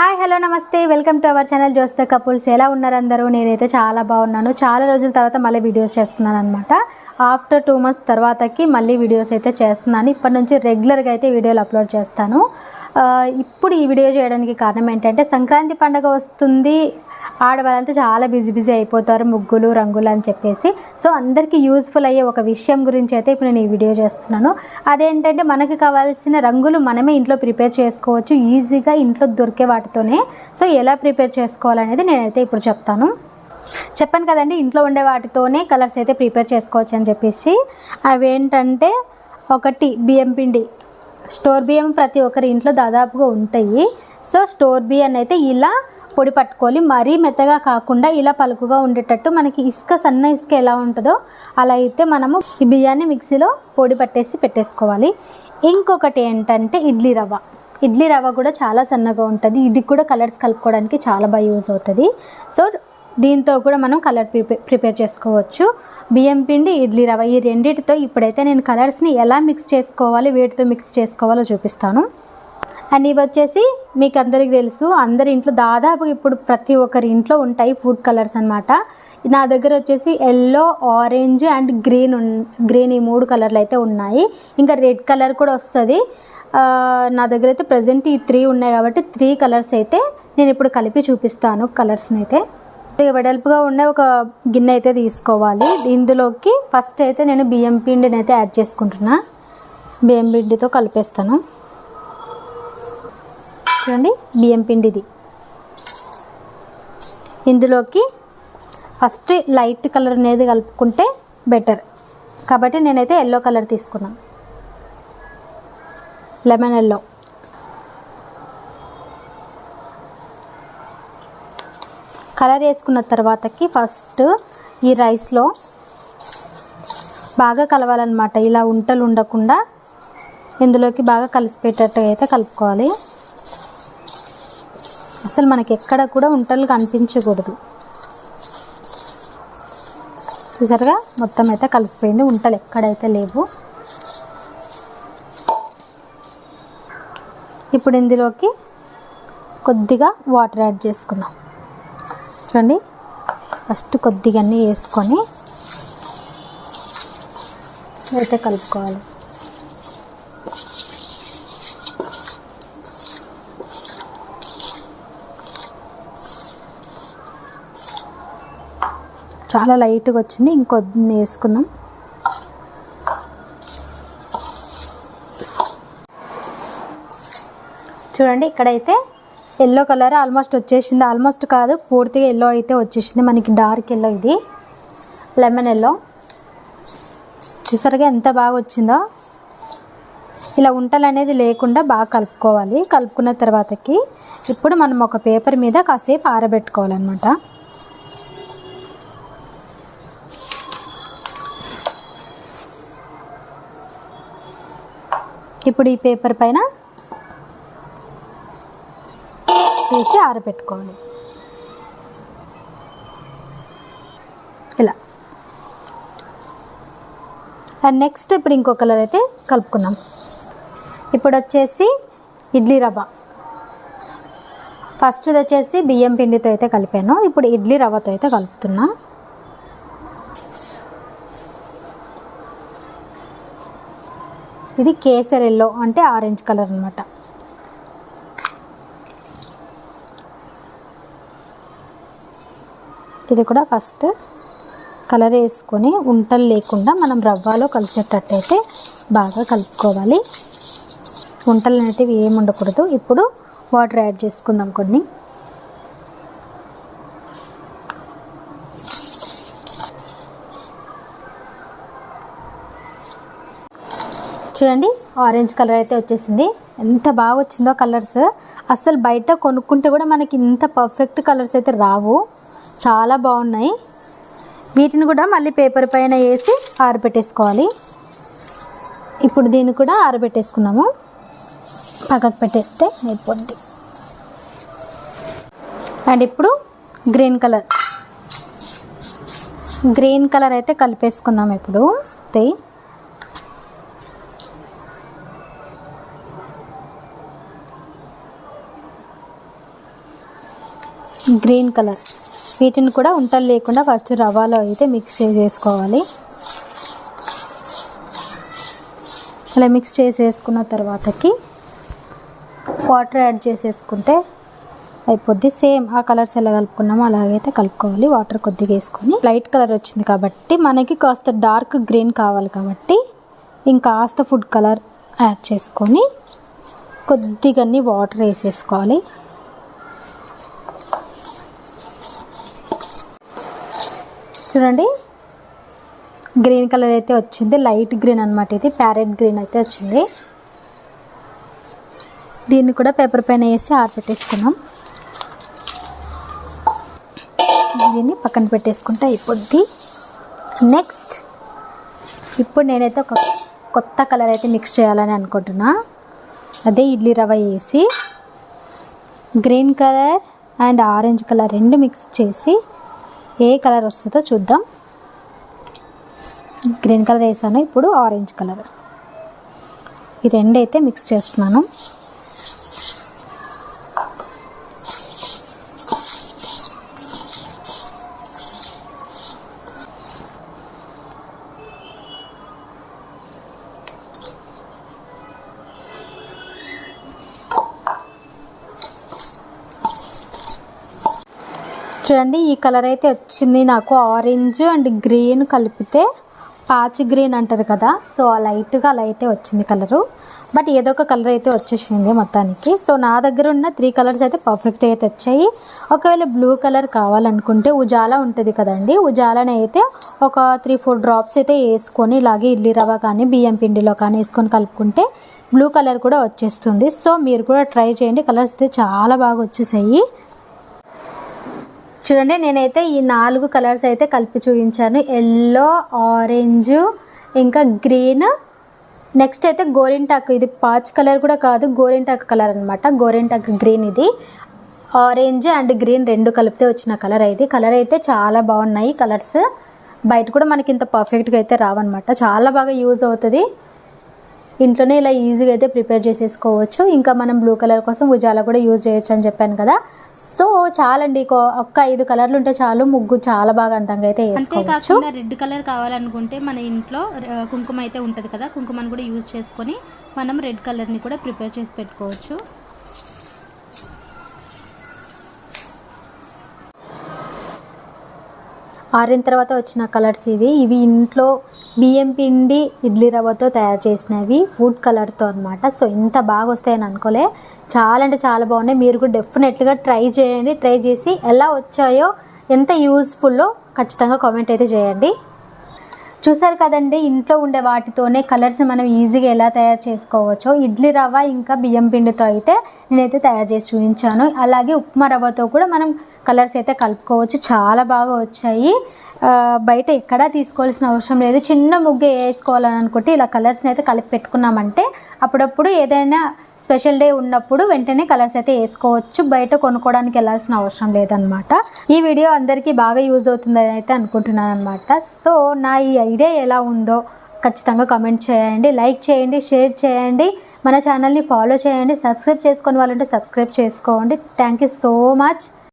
Hi hello నమస్తే. Welcome to our channel జోస్తే couples. ఎలా ఉన్నారు అందరూ? నేనైతే చాలా బాగున్నాను. చాలా రోజుల తర్వాత మళ్ళీ వీడియోస్ చేస్తున్నాను అనమాట ఆఫ్టర్ టూ మంత్స్ తర్వాతకి మళ్ళీ వీడియోస్ అయితే చేస్తున్నాను. ఇప్పటి నుంచి రెగ్యులర్గా అయితే వీడియోలు అప్లోడ్ చేస్తాను. ఇప్పుడు ఈ వీడియో చేయడానికి కారణం ఏంటంటే సంక్రాంతి పండుగ వస్తుంది ఆడవాళ్ళంతా చాలా బిజీ బిజీ అయిపోతారు ముగ్గులు రంగులు అని చెప్పేసి. సో అందరికీ యూస్ఫుల్ అయ్యే ఒక విషయం గురించి అయితే ఇప్పుడు నేను ఈ వీడియో చేస్తున్నాను. అదేంటంటే మనకి కావాల్సిన రంగులు మనమే ఇంట్లో ప్రిపేర్ చేసుకోవచ్చు. ఈజీగా ఇంట్లో దొరికే వాటితోనే. సో ఎలా ప్రిపేర్ చేసుకోవాలనేది నేనైతే ఇప్పుడు చెప్తాను. చెప్పాను కదండి ఇంట్లో ఉండే వాటితోనే కలర్స్ అయితే ప్రిపేర్ చేసుకోవచ్చు అని చెప్పేసి. అవి ఏంటంటే ఒకటి బియ్యం పిండి. స్టోర్ బియ్యం ప్రతి ఒక్కరి ఇంట్లో దాదాపుగా ఉంటాయి. సో స్టోర్ బియ్యం అయితే ఇలా పొడి పట్టుకోవాలి మరీ మెత్తగా కాకుండా ఇలా పలుకుగా ఉండేటట్టు మనకి ఇసుక సన్న ఇసుక ఎలా ఉంటుందో అలా అయితే మనము ఈ బియ్యాన్ని మిక్సీలో పొడి పట్టేసి పెట్టేసుకోవాలి. ఇంకొకటి ఏంటంటే ఇడ్లీ రవ్వ. ఇడ్లీ రవ్వ కూడా చాలా సన్నగా ఉంటుంది. ఇది కూడా కలర్స్ కలుపుకోవడానికి చాలా బాగా యూజ్ అవుతుంది. సో దీంతో కూడా మనం కలర్ ప్రిపేర్ ప్రిపేర్ చేసుకోవచ్చు. బియ్యం పిండి ఇడ్లీ రవ్వ ఈ రెండింటితో ఇప్పుడైతే నేను కలర్స్ని ఎలా మిక్స్ చేసుకోవాలి వేటితో మిక్స్ చేసుకోవాలో చూపిస్తాను. అండ్ ఇవి వచ్చేసి మీకు అందరికీ తెలుసు అందరి ఇంట్లో దాదాపు ఇప్పుడు ప్రతి ఒక్కరి ఇంట్లో ఉంటాయి ఫుడ్ కలర్స్ అనమాట నా దగ్గర వచ్చేసి yellow orange and green green ఈ మూడు కలర్లు అయితే ఉన్నాయి. ఇంకా రెడ్ కలర్ కూడా వస్తుంది. నా దగ్గర అయితే ప్రజెంట్ ఈ త్రీ ఉన్నాయి కాబట్టి త్రీ కలర్స్ అయితే నేను ఇప్పుడు కలిపి చూపిస్తాను కలర్స్ని అయితే వెడల్పుగా ఉన్న ఒక గిన్నె అయితే తీసుకోవాలి. ఇందులోకి ఫస్ట్ అయితే నేను బియ్యం పిండిని అయితే యాడ్ చేసుకుంటున్నా. బియ్యం పిండితో కలిపేస్తాను. చూడండి బియ్యం పిండిది. ఇందులోకి ఫస్ట్ లైట్ కలర్ అనేది కలుపుకుంటే బెటర్. కాబట్టి నేనైతే ఎల్లో కలర్ తీసుకున్నాను. Lemon yellow. కలర్ వేసుకున్న తర్వాతకి ఫస్ట్ ఈ రైస్లో బాగా కలవాలన్నమాట. ఇలా ఉంటలు ఉండకుండా ఇందులోకి బాగా కలిసిపోయేటట్టుగా అయితే కలుపుకోవాలి. అసలు మనకి ఎక్కడ కూడా ఉంటలు కనిపించకూడదు. చూసారుగా? మొత్తం అయితే కలిసిపోయింది. ఉంటలు ఎక్కడైతే లేవు. ఇప్పుడు ఇందులోకి కొద్దిగా వాటర్ యాడ్ చేసుకుందాం. చూడండి. ఫస్ట్ కొద్దిగా అన్నీ వేసుకొని అయితే కలుపుకోవాలి. చాలా లైట్గా వచ్చింది. ఇంకొద్ది వేసుకుందాం. చూడండి ఇక్కడైతే ఎల్లో కలర్ ఆల్మోస్ట్ వచ్చేసింది. ఆల్మోస్ట్ కాదు పూర్తిగా ఎల్లో అయితే వచ్చేసింది. మనకి డార్క్ ఎల్లో ఇది. Lemon yellow. చూసారుగా ఎంత బాగా వచ్చిందో. ఇలా ఉంటలు అనేది లేకుండా బాగా కలుపుకోవాలి. కలుపుకున్న తర్వాతకి ఇప్పుడు మనం ఒక పేపర్ మీద కాసేపు ఆరబెట్టుకోవాలన్నమాట. ఇప్పుడు ఈ పేపర్ పైన వేసి ఆరబెట్టుకోవాలి. ఇలా. అండ్ నెక్స్ట్ ఇప్పుడు ఇంకో కలర్ అయితే కలుపుకున్నాం ఇప్పుడు వచ్చేసి ఇడ్లీ రవ్వ. ఫస్ట్ది వచ్చేసి బియ్యం పిండితో అయితే కలిపాను. ఇప్పుడు ఇడ్లీ రవ్వతో అయితే కలుపుతున్నా. ఇది కేసర్ ఎల్లో అంటే ఆరెంజ్ కలర్ అనమాట ఇది కూడా ఫస్ట్ కలర్ వేసుకొని ఉంటలు లేకుండా మనం రవ్వలో కలిసేటట్టయితే బాగా కలుపుకోవాలి. ఉంటలు అనేటివి ఏమి ఉండకూడదు. ఇప్పుడు వాటర్ యాడ్ చేసుకుందాం కొన్ని. చూడండి ఆరెంజ్ కలర్ అయితే వచ్చేసింది. ఎంత బాగా వచ్చిందో కలర్స్ అసలు బయట కొనుక్కుంటే కూడా మనకి ఇంత పర్ఫెక్ట్ కలర్స్ అయితే రావు. చాలా బాగున్నాయి. వీటిని కూడా మళ్ళీ పేపర్ పైన వేసి ఆరబెట్టేసుకోవాలి. ఇప్పుడు దీన్ని కూడా ఆరబెట్టేసుకున్నాము. పక్కకు పెట్టేస్తే అయిపోద్ది. అండ్ ఇప్పుడు గ్రీన్ కలర్ గ్రీన్ కలర్ అయితే కలిపేసుకుందాం ఇప్పుడు. తే. Green colour. వీటిని కూడా ఉంటలు లేకుండా ఫస్ట్ రవాలో అయితే మిక్స్ చేసేసుకోవాలి అలా మిక్స్ చేసేసుకున్న తర్వాతకి వాటర్ యాడ్ చేసేసుకుంటే అయిపోద్ది. సేమ్ ఆ కలర్స్ ఎలా కలుపుకున్నామో అలాగైతే కలుపుకోవాలి. వాటర్ కొద్దిగా వేసుకొని లైట్ కలర్ వచ్చింది కాబట్టి మనకి కాస్త డార్క్ గ్రీన్ కావాలి కాబట్టి ఇంకాస్త ఫుడ్ కలర్ యాడ్ చేసుకొని కొద్దిగా వాటర్ వేసేసుకోవాలి. చూడండి. గ్రీన్ కలర్ అయితే వచ్చింది. లైట్ గ్రీన్ అనమాట ఇది. ప్యారెట్ గ్రీన్ అయితే వచ్చింది. దీన్ని కూడా పేపర్ పైన వేసి ఆరపెట్టేసుకున్నాం దీన్ని పక్కన పెట్టేసుకుంటే అయిపోద్ది. నెక్స్ట్ ఇప్పుడు నేనైతే ఒక కొత్త కలర్ అయితే మిక్స్ చేయాలని అనుకుంటున్నా. అదే ఇడ్లీ రవ్వ వేసి green colour and orange colour రెండు మిక్స్ చేసి ఏ కలర్ వస్తుందో చూద్దాం. గ్రీన్ కలర్ వేసాను ఇప్పుడు ఆరెంజ్ కలర్. ఈ రెండు అయితే మిక్స్ చేస్తున్నాను. చూడండి ఈ కలర్ అయితే వచ్చింది నాకు. ఆరెంజ్ అండ్ గ్రీన్ కలిపితే పాచి గ్రీన్ అంటారు కదా. సో ఆ లైట్గా అలా అయితే వచ్చింది కలరు. బట్ ఏదో ఒక కలర్ అయితే వచ్చేసింది మొత్తానికి. సో నా దగ్గర ఉన్న త్రీ కలర్స్ అయితే పర్ఫెక్ట్ అయితే వచ్చాయి. ఒకవేళ బ్లూ కలర్ కావాలనుకుంటే ఉజాలా ఉంటుంది కదండి. ఉజాలాని అయితే ఒక త్రీ ఫోర్ డ్రాప్స్ అయితే వేసుకొని ఇలాగే ఇడ్లీ రవ్వ కానీ బియ్యం పిండిలో కానీ వేసుకొని కలుపుకుంటే బ్లూ కలర్ కూడా వచ్చేస్తుంది. సో మీరు కూడా ట్రై చేయండి. కలర్స్ అయితే చాలా బాగా వచ్చేసాయి. చూడండి నేనైతే ఈ నాలుగు కలర్స్ అయితే కలిపి చూపించాను. ఎల్లో ఆరెంజ్ ఇంకా గ్రీన్. నెక్స్ట్ అయితే గోరింటాకు. ఇది పాచ్ కలర్ కూడా కాదు గోరింటాకు కలర్ అనమాట గోరింటాకు గ్రీన్ ఇది. ఆరెంజ్ అండ్ గ్రీన్ రెండు కలిపితే వచ్చిన కలర్ ఇది. కలర్ అయితే చాలా బాగున్నాయి కలర్స్. బయట కూడా మనకి ఇంత పర్ఫెక్ట్గా అయితే రావన్నమాట. చాలా బాగా యూజ్ అవుతుంది. ఇంట్లోనే ఇలా ఈజీగా అయితే ప్రిపేర్ చేసేసుకోవచ్చు. ఇంకా మనం బ్లూ కలర్ కోసం ఉజాలా కూడా యూజ్ చేయొచ్చు అని చెప్పాను కదా. సో చాలండి. ఒక్క ఐదు కలర్లు ఉంటే చాలు ముగ్గు చాలా బాగా అందంగా అయితే వేసుకోవచ్చు. అంతేకాకుండా రెడ్ కలర్ కావాలనుకుంటే మన ఇంట్లో కుంకుమ అయితే ఉంటుంది కదా కుంకుమను కూడా యూజ్ చేసుకొని మనం రెడ్ కలర్ని కూడా ప్రిపేర్ చేసి పెట్టుకోవచ్చు. ఆరిన తర్వాత వచ్చిన కలర్స్ ఇవి. ఇవి ఇంట్లో బియ్యం పిండి ఇడ్లీ రవ్వతో తయారు చేసినవి ఫుడ్ కలర్తో అనమాట సో ఇంత బాగా వస్తాయని అనుకోలే. చాలా అంటే చాలా బాగున్నాయి. మీరు కూడా డెఫినెట్గా ట్రై చేయండి. ట్రై చేసి ఎలా వచ్చాయో ఎంత యూస్ఫుల్లో ఖచ్చితంగా కామెంట్ అయితే చేయండి. చూసారు కదండి ఇంట్లో ఉండే వాటితోనే కలర్స్ మనం ఈజీగా ఎలా తయారు చేసుకోవచ్చో. ఇడ్లీ రవ్వ ఇంకా బియ్యం పిండితో అయితే నేనైతే తయారు చేసి చూపించాను. అలాగే ఉప్మా రవ్వతో కూడా మనం కలర్స్ అయితే కలుపుకోవచ్చు. చాలా బాగా వచ్చాయి. బయట ఎక్కడా తీసుకోవాల్సిన అవసరం లేదు. చిన్న ముగ్గు వేసుకోవాలని అనుకుంటే ఇలా కలర్స్ని అయితే కలిపి పెట్టుకున్నామంటే అప్పుడప్పుడు ఏదైనా స్పెషల్ డే ఉన్నప్పుడు వెంటనే కలర్స్ అయితే వేసుకోవచ్చు. బయట కొనుక్కోవడానికి వెళ్ళాల్సిన అవసరం లేదనమాట ఈ వీడియో అందరికీ బాగా యూజ్ అవుతుందని అయితే అనుకుంటున్నాను అనమాట సో నా ఈ ఐడియా ఎలా ఉందో ఖచ్చితంగా కామెంట్ చేయండి. లైక్ చేయండి షేర్ చేయండి. మన ఛానల్ని ఫాలో చేయండి. సబ్స్క్రైబ్ చేసుకొని వాళ్ళంటే సబ్స్క్రైబ్ చేసుకోండి. Thank you so much.